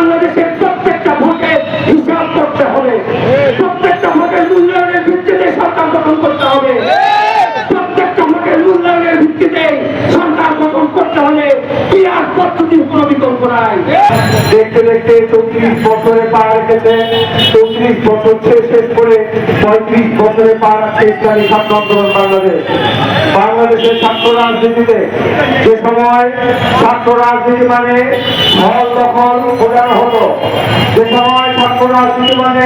বাংলাদেশের প্রত্যেকটা হিসাব করতে হবে। প্রত্যেকটা ভোটের মূল্যায়নের ভিত্তিতে সরকার গঠন করতে হবে। প্রত্যেকটা ভোটের মূল্যায়নের ভিত্তিতে সরকার গঠন করতে হলে কোনো বিকল্প নাই। দেখতে দেখতে চৌত্রিশ বছরে পার খেতে চৌত্রিশ বছর পঁয়ত্রিশ বছরে পা রাখছে ইসলামী ছাত্র আন্দোলন বাংলাদেশ। বাংলাদেশের ছাত্র রাজনীতিতে যে সময় ছাত্র রাজনীতি মানে হল দখল বোঝানো হতো, যে সময় ছাত্র রাজনীতি মানে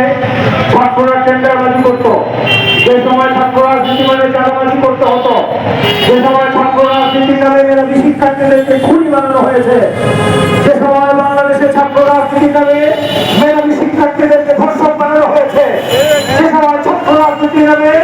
ছাত্ররা টেন্ডারবাজি করতো, যে সময় ছাত্র রাজনীতি মানে চাঁদাবাজি করতে হতো, যে সময় ছাত্র রাজনীতির নামে মেধাবী শিক্ষার্থীদেরকে খুনি বানানো হয়েছে যে সময় বাংলাদেশের ছাত্র রাজনীতির নামে মেধাবী শিক্ষার্থীদেরকে ধর্ষক বানানো হয়েছে যে সময় ছাত্র রাজনীতির নামে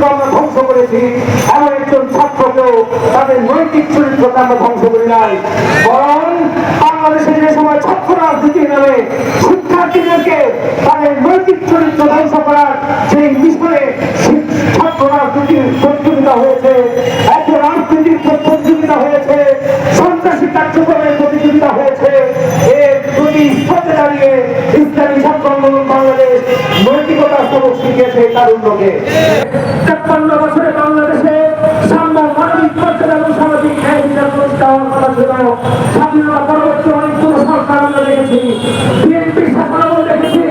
চরিত্র ধ্বংস করেছি, এমন একজন ছাত্রকেও তাদের নৈতিক চরিত্রকে আমরা ধ্বংস করি নাই। বরং বাংলাদেশে যে সময় ছাত্র রাজনীতির নামে, শিক্ষার্থীদেরকে তাদের নৈতিক চরিত্র ধ্বংস করার সেই বিষয়ে ছাত্র রাজনীতির প্রতিযোগিতা হয়েছে এত রাজনীতির প্রতিযোগিতা হয়েছে, সন্ত্রাসী কার্যক্রমের সবক শিখিয়েছে তারুণ্যকে। তেপ্পান্ন বছরে বাংলাদেশে সাম্য মানবিক মর্যাদা এবং সামাজিক ন্যায় বিচার প্রতিষ্ঠা হওয়ার কথা ছিল। স্বাধীনতা পরবর্তী অনেকগুলো সরকার আমরা দেখেছি। বিএনপির শাসনামল দেখেছি।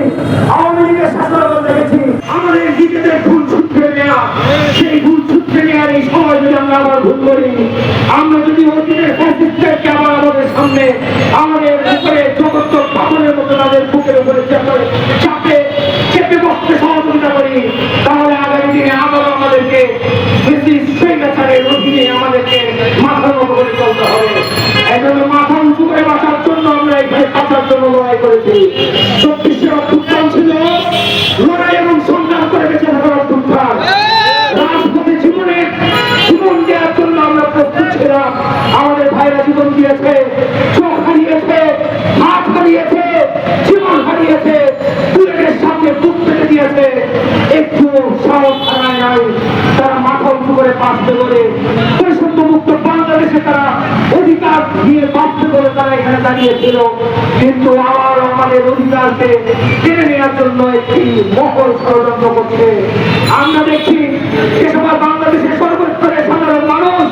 আওয়ামী লীগের শাসনামল দেখেছি। আমাদের নিজেদের ভুল সূত্রে নেওয়া সেই ভুল সূত্রে নেওয়ার এই সময় যদি আমরা আবার ভুল করি আমরা যদি অতীতের ফ্যাসিস্টদেরকে আবার আমাদের সামনে ব্রিটিশ রোগ নিয়ে আমাদেরকে তারা এখানে দাঁড়িয়েছিল। কিন্তু আবার আমাদের অধিকারকে কেড়ে নেওয়ার জন্য একটি মকল ষড়যন্ত্র করছে। আমরা দেখছি যে সময় বাংলাদেশের সর্বস্তরের সাধারণ মানুষ,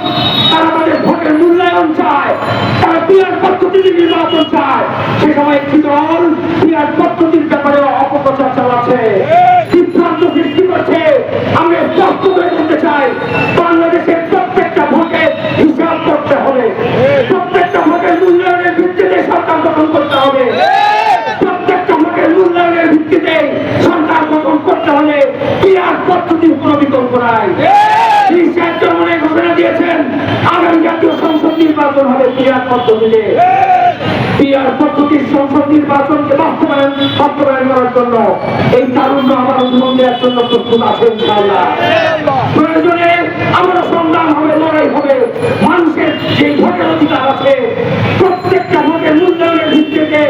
তারা তাদের ভোটের মূল্যায়ন চায়, তারা পিয়ার পদ্ধতিতে নির্বাচন চায়। সে সময় একটি দল পদ্ধতির কোনো বিকল্প নাই। মনে ঘোষণা দিয়েছেন আগামী জাতীয় সংসদ নির্বাচন হবে পিয়ার পদ্ধতিতে। পিয়ার পদ্ধতির সংসদ নির্বাচনকে বাস্তবায়ন বাস্তবায়ন করার জন্য এই তারুণ্য আমার জীবন দেওয়ার জন্য প্রস্তুত আছে ইনশাআল্লাহ। প্রয়োজনে আমরা সংগ্রাম হবে লড়াই হবে মানুষের যে ভোটের অধিকার আছে প্রত্যেকটা ভোটের মূল্যায়নের ভিত্তিতে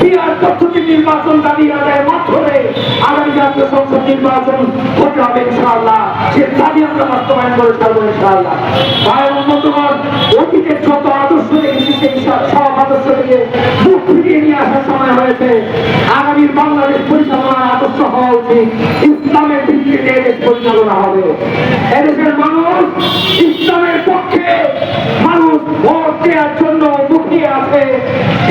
পিয়ার পদ্ধতির নির্বাচন দাবি আদায়ের মাধ্যমে আগামী জাতীয় সংসদ নির্বাচন সে দাবি আমরা বাস্তবায়ন করে ছাড়বো ইনশাআল্লাহ। ভাই বন্ধুগণ অতীতের যত আদর্শ দেখেছি সব আদর্শ থেকে মুখ ফিরিয়ে নিয়ে আসার সময় হয়েছে। আগামীর বাংলাদেশ পরিচালনার আদর্শ হওয়া উচিত। ইসলামের ভিত্তিতে এদেশ পরিচালনা হবে। এদেশের মানুষ ইসলামের পক্ষে মানুষ ভোট দেওয়ার জন্য মুখিয়ে আছে।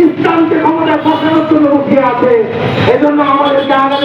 ইসলামকে ক্ষমতায় বসানোর জন্য মুখিয়ে আছে। এজন্য আমাদেরকে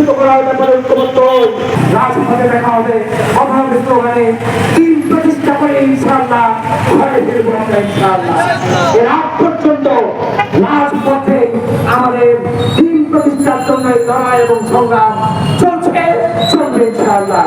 প্রতিষ্ঠিত করার ব্যাপারে ঐক্যবদ্ধ হই। রাজপথে দেখা হবে অভাবে স্লোগানে তিন প্রতিষ্ঠা করে ইনশাআল্লাহ ঘরে ফিরবো আমরা ইনশাআল্লাহ এর আগ পর্যন্ত রাজপথে আমাদের তিন প্রতিষ্ঠার জন্য লড়াই এবং সংগ্রাম